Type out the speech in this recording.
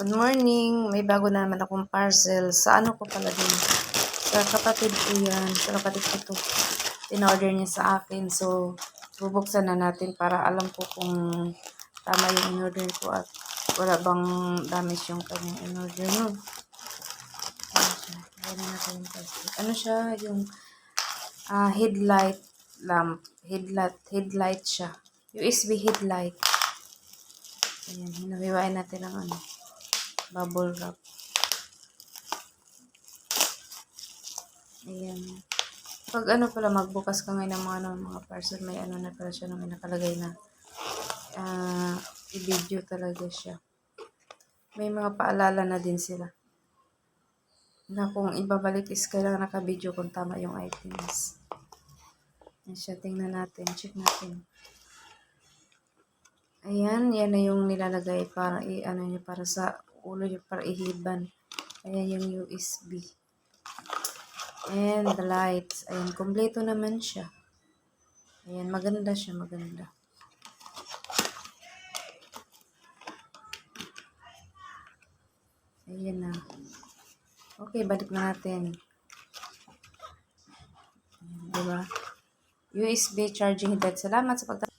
Good morning. May bago na naman akong parcel. Sa ano ko pala din? Sa kapatid ko yan. Sa kapatid ko to. In-order niya sa akin. So, bubuksan na natin para alam ko kung tama yung in-order ko at wala bang damage yung kanyang in-order. No? Ano siya? Lagyan natin yung. Ano ah, headlight lamp. Headlight, headlight siya. USB headlight. Ayan, hinawiwain natin ang ano, bubble wrap. Ayan. Pag ano pala, magbukas ka ngayon ng mga, ano, mga parcel, may ano na pala siya, no, may nakalagay na ah i-video talaga siya. May mga paalala na din sila. Na kung ibabalik is kailangan naka-video kung tama yung items. Ayan siya, tingnan natin, check natin. Ayan, yan na yung nilalagay para i ano niya para sa niya para ihiban. Ayan yung USB. And the lights. Ayan, kompleto naman siya. Ayan, maganda siya, maganda. Ayan na. Okay, balik na natin. Ayan, diba? USB charging headlight. Salamat sa pagta